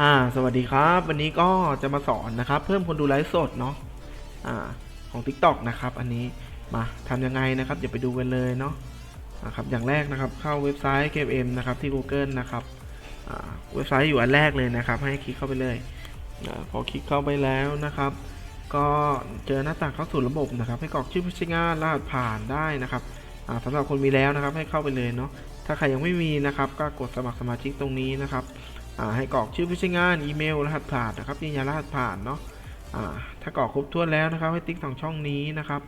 อ่าสวัสดีครับ วันนี้ก็จะมาสอนนะครับ เพิ่มคนดูไลฟ์สดเนาะอ่าของ TikTok นะครับ อันนี้มาทำยังไงนะครับเดี๋ยวไปดูกันเลยเนาะนะครับอย่างแรกนะครับเข้าเว็บไซต์ KM นะครับที่ Google นะครับอ่าเว็บไซต์อยู่อันแรกเลยนะครับ ให้คลิกเข้าไปเลยอาพอคลิกเข้าไปแล้วนะครับ ก็เจอหน้าต่างเข้าสู่ระบบนะครับ ให้กรอกชื่อผู้ใช้งานรหัสผ่านได้นะครับอ่าสำหรับคนมีแล้วนะครับให้เข้าไปเลยเนาะถ้าใครยังไม่มีนะครับ ก็กดสมัครสมาชิกตรงนี้นะครับ ให้กรอกชื่อผู้ใช้งานอีเมลรหัสผ่านนะครับยืนยันรหัสผ่านเนาะถ้ากรอกครบถ้วนแล้วนะครับ ให้ติ๊กสองช่องนี้นะครับ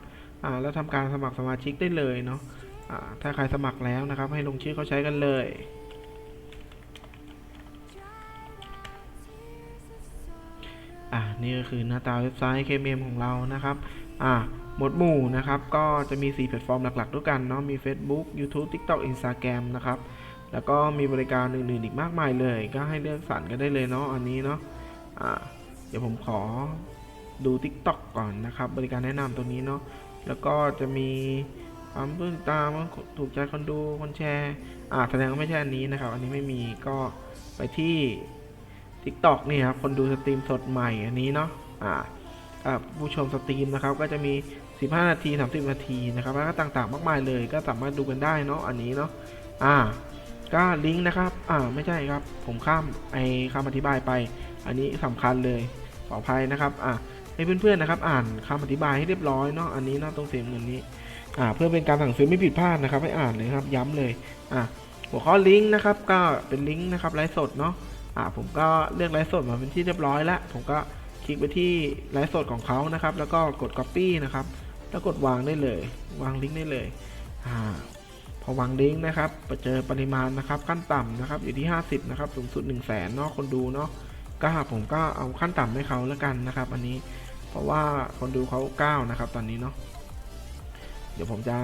แล้วทำการสมัครสมาชิกได้เลยเนาะถ้าใครสมัครแล้วนะครับ ให้ลงชื่อเขาใช้กันเลยอ่านี่ก็คือหน้าตาเว็บไซต์ KMM ของเรานะครับอ่าหมวดหมู่นะครับ ก็จะมี 4 แพลตฟอร์มหลัก ๆ ด้วยกันเนาะมี Facebook YouTube TikTok Instagram นะครับ แล้วก็มีบริการอื่นๆอีกมากมายเลย ก็ให้เลือกสรรกันได้เลยเนาะอันนี้เนาะเดี๋ยวผมขอดู TikTok ก่อนนะครับ บริการแนะนำตัวนี้เนาะแล้วก็จะมีความเพิ่งตามถูกใจคนดูคนแชร์อ่าแสดงว่าไม่ใช่อันนี้นะครับ อันนี้ไม่มีก็ไปที่ TikTok นี่ครับคนดูสตรีมสดใหม่อันนี้เนาะอ่าอ่าผู้ชมสตรีมนะครับก็จะมี 15 นาที 30 นาทีนะครับแล้วก็ต่างๆ มากมายเลย ก็สามารถดูกันได้เนาะอันนี้เนาะอ่า ก็ลิงก์นะครับ อ่าไม่ใช่ครับ ผมข้ามไอ้คำอธิบายไป อันนี้สำคัญเลยขออภัยนะครับ อ่าให้เพื่อนๆนะครับ อ่านคำอธิบายให้เรียบร้อยเนาะ อันนี้เนาะตรงเสียเงินนี้ อ่า เพื่อเป็นการสั่งซื้อไม่ผิดพลาดนะครับ ให้อ่านเลยครับ ย้ำเลย อ่าหัวข้อลิงก์นะครับ ก็เป็นลิงก์นะครับไลฟ์สดเนาะ อ่า ผมก็เลือกไลฟ์สดมาเป็นที่เรียบร้อยแล้ว ผมก็คลิกไปที่ไลฟ์สดของเขานะครับ แล้วก็กด copy นะครับ แล้วกดวางได้เลย วางลิงก์ได้เลย อ่า พอวางลิงก์นะครับเจอปริมาณนะครับขั้นต่ำนะครับอยู่ที่ 50นะครับสูงสุด 1 0 0 0 0แสนเนาะคนดูเนาะก็ผมก็เอาขั้นต่ำให้เขาแล้วกันนะครับ อันนี้เพราะว่าคนดูเขา9นะครับตอนนี้เนาะเดี๋ยวผมจะ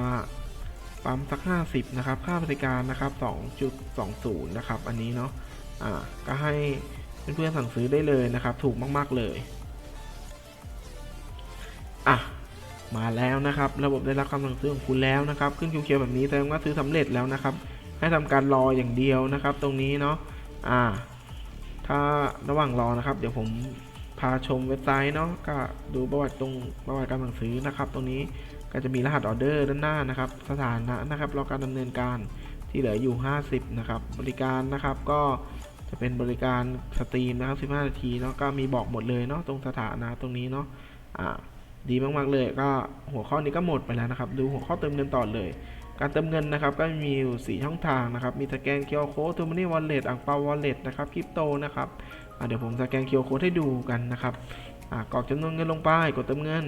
ปั๊มสัก 50นะครับค่าบริการนะครับ2.20นะครับอันนี้เนาะอ่าก็ให้เพื่อนๆสั่งซื้อได้เลยนะครับ ถูกมาก ๆเลยอะ มาแล้วนะครับ ระบบได้รับคำสั่งซื้อของคุณแล้วนะครับ ขึ้นเขียวๆแบบนี้แสดงว่าซื้อสำเร็จแล้วนะครับ ให้ทำการรออย่างเดียวนะครับ ตรงนี้เนาะอ่า ถ้าระหว่างรอนะครับ เดี๋ยวผมพาชมเว็บไซต์เนาะก็ดูประวัติตรงประวัติการสั่งซื้อนะครับ ตรงนี้ก็จะมีรหัสออเดอร์ด้านหน้านะครับ สถานะนะครับรอการดำเนินการที่เหลืออยู่ 50 นะครับ บริการนะครับก็จะเป็นบริการสตรีมนะครับ 15 นาทีเนาะก็มีบอกหมดเลยเนาะตรงสถานะตรงนี้เนาะอ่า ดีมากๆเลย ก็หัวข้อนี้ก็หมดไปแล้วนะครับ ดูหัวข้อเติมเงินต่อเลย การเติมเงินนะครับ ก็มีอยู่ 4 ช่องทางนะครับ มีสแกน QR Code ทูมานี่วอลเล็ตอ่างเปาวอลเล็ตนะครับคริปโตนะครับเดี๋ยวผมสแกน QR Code ให้ดูกันนะครับกรอกจำนวนเงินลงไป กดเติมเงิน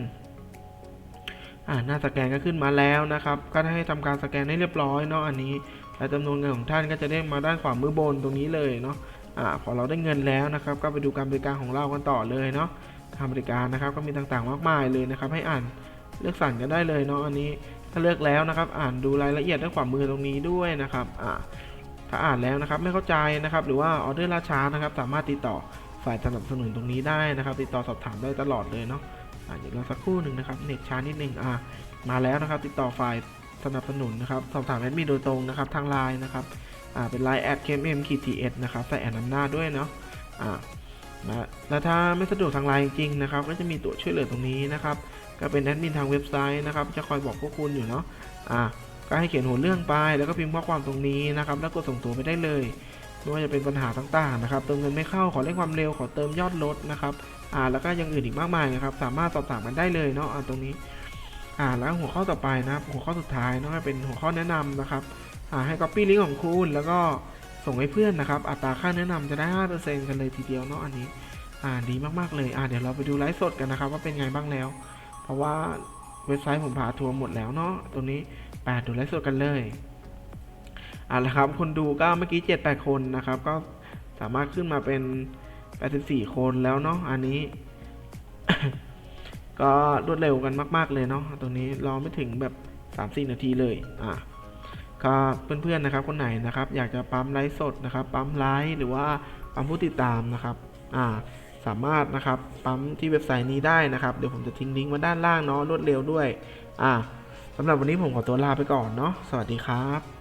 อะหน้าสแกนก็ขึ้นมาแล้วนะครับ ก็ให้ทำการสแกนให้เรียบร้อยเนาะอันนี้และจำนวนเงินของท่านก็จะได้มาด้านขวามือบนตรงนี้เลยเนาะอะพอเราได้เงินแล้วนะครับ ก็ไปดูการบริการของเรากันต่อเลยเนาะ ทาบริการนะครับ ก็มีต่างๆ มากมายเลยนะครับ ให้อ่านเลือกสั่งกันได้เลยเนาะอันนี้ถ้าเลือกแล้วนะครับ อ่านดูรายละเอียดด้านขวามือตรงนี้ด้วยนะครับอ่าถ้าอ่านแล้วนะครับไม่เข้าใจนะครับ หรือว่าออเดอร์ล่าช้านะครับ สามารถติดต่อฝ่ายสนับสนุนตรงนี้ได้นะครับ ติดต่อสอบถามได้ตลอดเลยเนาะอ่าเดี๋ยวเราสักครู่หนึ่งนะครับเน็ตช้านิดนึงอ่ามาแล้วนะครับ ติดต่อฝ่ายสนับสนุนนะครับสอบถามแอดมินโดยตรงนะครับทางไลน์นะครับอ่าเป็นไลน์แอดเคมเอ็มคีทีเอสนะครับใส่แอดนำหน้าด้วยเนาะอ่า นะแล้วถ้าไม่สะดวกทางไลน์จริงๆนะครับ ก็จะมีตัวช่วยเหลือตรงนี้นะครับ ก็เป็นแอดมินทางเว็บไซต์นะครับ จะคอยบอกพวกคุณอยู่เนาะอ่าก็ให้เขียนหัวเรื่องไป แล้วก็พิมพ์ข้อความตรงนี้นะครับ แล้วกดส่งตัวไปได้เลยไม่ว่าจะเป็นปัญหาต่างๆนะครับ เติมเงินไม่เข้า ขอเร่งความเร็ว ขอเติมยอดลดนะครับ อ่า แล้วก็ยังอื่นอีกมากมายนะครับ สามารถสอบถามกันได้เลยเนาะ อ่า ตรงนี้ อ่า แล้วหัวข้อต่อไปนะครับ หัวข้อสุดท้ายเนาะเป็นหัวข้อแนะนำนะครับ อ่า ให้ copy ลิงก์ของคุณ แล้วก็ ส่งให้เพื่อนนะครับ อัตราค่าแนะนำจะได้ 5%กันเลยทีเดียวเนาะอันนี้ อ่าดีมากๆเลย อ่าเดี๋ยวเราไปดูไลฟ์สดกันนะครับ ว่าเป็นไงบ้างแล้ว เพราะว่าเว็บไซต์ผมพาทัวร์หมดแล้วเนาะตรงนี้แปดดูไลฟ์สดกันเลยอ่าละครับ คนดูก็เมื่อกี้เจ็ดแปดคนนะครับ ก็สามารถขึ้นมาเป็นแปดสิบี่คนแล้วเนาะอันนี้ ก็รวดเร็วกันมาก ๆเลยเนาะตรงนี้รอไม่ถึงแบบสามี่นาทีเลย อ่า ก็เพื่อนๆนะครับคนไหนนะครับ อยากจะปั๊มไลฟ์สดนะครับ ปั๊มไลฟ์หรือว่าปั๊มผู้ติดตามนะครับอ่าสามารถนะครับปั๊มที่เว็บไซต์นี้ได้นะครับ เดี๋ยวผมจะทิ้งลิงก์ไว้ด้านล่างเนาะรวดเร็วด้วยอ่าสำหรับวันนี้ผมขอตัวลาไปก่อนเนาะสวัสดีครับ